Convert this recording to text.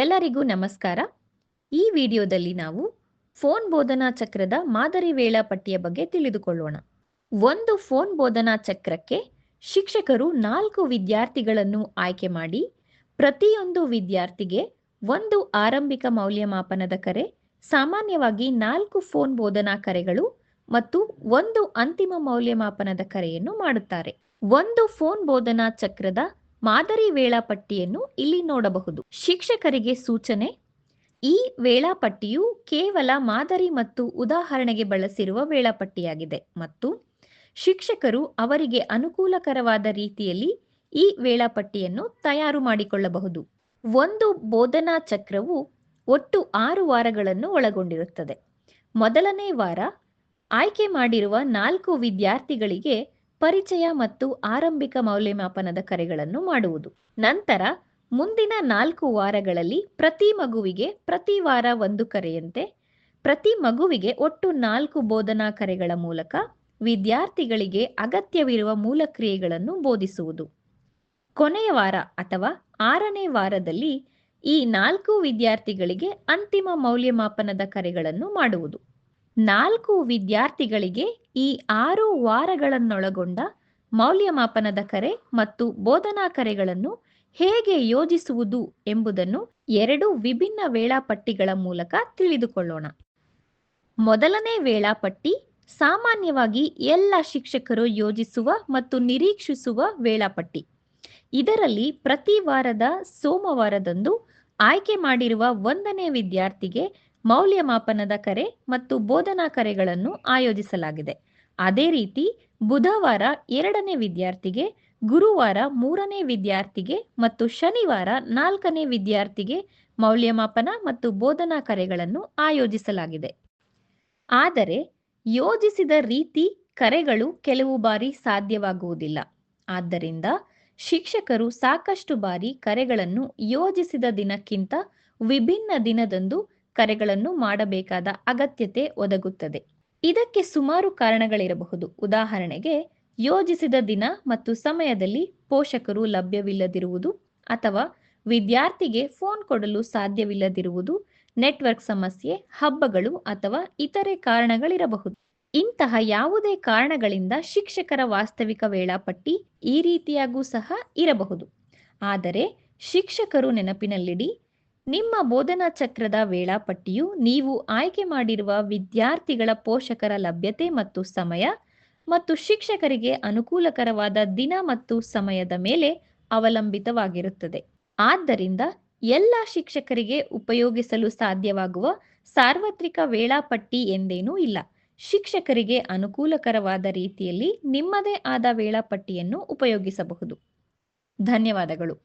ಎಲ್ಲರಿಗೂ ನಮಸ್ಕಾರ. ಈ ವಿಡಿಯೋದಲ್ಲಿ ನಾವು ಫೋನ್ ಬೋಧನಾ ಚಕ್ರದ ಮಾದರಿ ವೇಳಾಪಟ್ಟಿಯ ಬಗ್ಗೆ ತಿಳಿದುಕೊಳ್ಳೋಣ. ಒಂದು ಫೋನ್ ಬೋಧನಾ ಚಕ್ರಕ್ಕೆ ಶಿಕ್ಷಕರು ನಾಲ್ಕು ವಿದ್ಯಾರ್ಥಿಗಳನ್ನು ಆಯ್ಕೆ ಮಾಡಿ, ಪ್ರತಿಯೊಂದು ವಿದ್ಯಾರ್ಥಿಗೆ ಒಂದು ಆರಂಭಿಕ ಮೌಲ್ಯಮಾಪನದ ಕರೆ, ಸಾಮಾನ್ಯವಾಗಿ ನಾಲ್ಕು ಫೋನ್ ಬೋಧನಾ ಕರೆಗಳು ಮತ್ತು ಒಂದು ಅಂತಿಮ ಮೌಲ್ಯಮಾಪನದ ಕರೆಯನ್ನು ಮಾಡುತ್ತಾರೆ. ಒಂದು ಫೋನ್ ಬೋಧನಾ ಚಕ್ರದ ಮಾದರಿ ವೇಳಾಪಟ್ಟಿಯನ್ನು ಇಲ್ಲಿ ನೋಡಬಹುದು. ಶಿಕ್ಷಕರಿಗೆ ಸೂಚನೆ, ಈ ವೇಳಾಪಟ್ಟಿಯು ಕೇವಲ ಮಾದರಿ ಮತ್ತು ಉದಾಹರಣೆಗೆ ಬಳಸಿರುವ ವೇಳಾಪಟ್ಟಿಯಾಗಿದೆ ಮತ್ತು ಶಿಕ್ಷಕರು ಅವರಿಗೆ ಅನುಕೂಲಕರವಾದ ರೀತಿಯಲ್ಲಿ ಈ ವೇಳಾಪಟ್ಟಿಯನ್ನು ತಯಾರು ಮಾಡಿಕೊಳ್ಳಬಹುದು. ಒಂದು ಬೋಧನಾ ಚಕ್ರವು ಒಟ್ಟು ಆರು ವಾರಗಳನ್ನು ಒಳಗೊಂಡಿರುತ್ತದೆ. ಮೊದಲನೇ ವಾರ ಆಯ್ಕೆ ಮಾಡಿರುವ ನಾಲ್ಕು ವಿದ್ಯಾರ್ಥಿಗಳಿಗೆ ಪರಿಚಯ ಮತ್ತು ಆರಂಭಿಕ ಮೌಲ್ಯಮಾಪನದ ಕರೆಗಳನ್ನು ಮಾಡುವುದು. ನಂತರ ಮುಂದಿನ ನಾಲ್ಕು ವಾರಗಳಲ್ಲಿ ಪ್ರತಿ ಮಗುವಿಗೆ ಪ್ರತಿ ವಾರ ಒಂದು ಕರೆಯಂತೆ, ಪ್ರತಿ ಮಗುವಿಗೆ ಒಟ್ಟು ನಾಲ್ಕು ಬೋಧನಾ ಕರೆಗಳ ಮೂಲಕ ವಿದ್ಯಾರ್ಥಿಗಳಿಗೆ ಅಗತ್ಯವಿರುವ ಮೂಲ ಕ್ರಿಯೆಗಳನ್ನು ಬೋಧಿಸುವುದು. ಕೊನೆಯ ವಾರ ಅಥವಾ ಆರನೇ ವಾರದಲ್ಲಿ ಈ ನಾಲ್ಕು ವಿದ್ಯಾರ್ಥಿಗಳಿಗೆ ಅಂತಿಮ ಮೌಲ್ಯಮಾಪನದ ಕರೆಗಳನ್ನು ಮಾಡುವುದು. ನಾಲ್ಕು ವಿದ್ಯಾರ್ಥಿಗಳಿಗೆ ಈ ಆರು ವಾರಗಳನ್ನೊಳಗೊಂಡ ಮೌಲ್ಯಮಾಪನದ ಕರೆ ಮತ್ತು ಬೋಧನಾ ಕರೆಗಳನ್ನು ಹೇಗೆ ಯೋಜಿಸುವುದು ಎಂಬುದನ್ನು ಎರಡು ವಿಭಿನ್ನ ವೇಳಾಪಟ್ಟಿಗಳ ಮೂಲಕ ತಿಳಿದುಕೊಳ್ಳೋಣ. ಮೊದಲನೇ ವೇಳಾಪಟ್ಟಿ ಸಾಮಾನ್ಯವಾಗಿ ಎಲ್ಲ ಶಿಕ್ಷಕರು ಯೋಜಿಸುವ ಮತ್ತು ನಿರೀಕ್ಷಿಸುವ ವೇಳಾಪಟ್ಟಿ. ಇದರಲ್ಲಿ ಪ್ರತಿ ವಾರದ ಸೋಮವಾರದಂದು ಆಯ್ಕೆ ಮಾಡಿರುವ ಒಂದನೇ ವಿದ್ಯಾರ್ಥಿಗೆ ಮೌಲ್ಯಮಾಪನದ ಕರೆ ಮತ್ತು ಬೋಧನಾ ಕರೆಗಳನ್ನು ಆಯೋಜಿಸಲಾಗಿದೆ. ಅದೇ ರೀತಿ, ಬುಧವಾರ ಎರಡನೇ ವಿದ್ಯಾರ್ಥಿಗೆ, ಗುರುವಾರ ಮೂರನೇ ವಿದ್ಯಾರ್ಥಿಗೆ ಮತ್ತು ಶನಿವಾರ ನಾಲ್ಕನೇ ವಿದ್ಯಾರ್ಥಿಗೆ ಮೌಲ್ಯಮಾಪನ ಮತ್ತು ಬೋಧನಾ ಕರೆಗಳನ್ನು ಆಯೋಜಿಸಲಾಗಿದೆ. ಆದರೆ, ಯೋಜಿಸಿದ ರೀತಿ ಕರೆಗಳು ಕೆಲವು ಬಾರಿ ಸಾಧ್ಯವಾಗುವುದಿಲ್ಲ. ಆದ್ದರಿಂದ, ಶಿಕ್ಷಕರು ಸಾಕಷ್ಟು ಬಾರಿ ಕರೆಗಳನ್ನು ಯೋಜಿಸಿದ ದಿನಕ್ಕಿಂತ ವಿಭಿನ್ನ ದಿನದಂದು ಕರೆಗಳನ್ನು ಮಾಡಬೇಕಾದ ಅಗತ್ಯತೆ ಒದಗುತ್ತದೆ. ಇದಕ್ಕೆ ಸುಮಾರು ಕಾರಣಗಳಿರಬಹುದು. ಉದಾಹರಣೆಗೆ, ಯೋಜಿಸಿದ ದಿನ ಮತ್ತು ಸಮಯದಲ್ಲಿ ಪೋಷಕರು ಲಭ್ಯವಿಲ್ಲದಿರುವುದು ಅಥವಾ ವಿದ್ಯಾರ್ಥಿಗೆ ಫೋನ್ ಕೊಡಲು ಸಾಧ್ಯವಿಲ್ಲದಿರುವುದು, ನೆಟ್ವರ್ಕ್ ಸಮಸ್ಯೆ, ಹಬ್ಬಗಳು ಅಥವಾ ಇತರೆ ಕಾರಣಗಳಿರಬಹುದು. ಇಂತಹ ಯಾವುದೇ ಕಾರಣಗಳಿಂದ ಶಿಕ್ಷಕರ ವಾಸ್ತವಿಕ ವೇಳಾಪಟ್ಟಿ ಈ ರೀತಿಯಾಗೂ ಸಹ ಇರಬಹುದು. ಆದರೆ, ಶಿಕ್ಷಕರು ನೆನಪಿನಲ್ಲಿಡಿ ನಿಮ್ಮ ಬೋಧನಾ ಚಕ್ರದ ವೇಳಾಪಟ್ಟಿಯು ನೀವು ಆಯ್ಕೆ ಮಾಡಿರುವ ವಿದ್ಯಾರ್ಥಿಗಳ ಪೋಷಕರ ಲಭ್ಯತೆ ಮತ್ತು ಸಮಯ ಮತ್ತು ಶಿಕ್ಷಕರಿಗೆ ಅನುಕೂಲಕರವಾದ ದಿನ ಮತ್ತು ಸಮಯದ ಮೇಲೆ ಅವಲಂಬಿತವಾಗಿರುತ್ತದೆ. ಆದ್ದರಿಂದ ಎಲ್ಲ ಶಿಕ್ಷಕರಿಗೆ ಉಪಯೋಗಿಸಲು ಸಾಧ್ಯವಾಗುವ ಸಾರ್ವತ್ರಿಕ ವೇಳಾಪಟ್ಟಿ ಎಂದೇನೂ ಇಲ್ಲ. ಶಿಕ್ಷಕರಿಗೆ ಅನುಕೂಲಕರವಾದ ರೀತಿಯಲ್ಲಿ ನಿಮ್ಮದೇ ಆದ ವೇಳಾಪಟ್ಟಿಯನ್ನು ಉಪಯೋಗಿಸಬಹುದು. ಧನ್ಯವಾದಗಳು.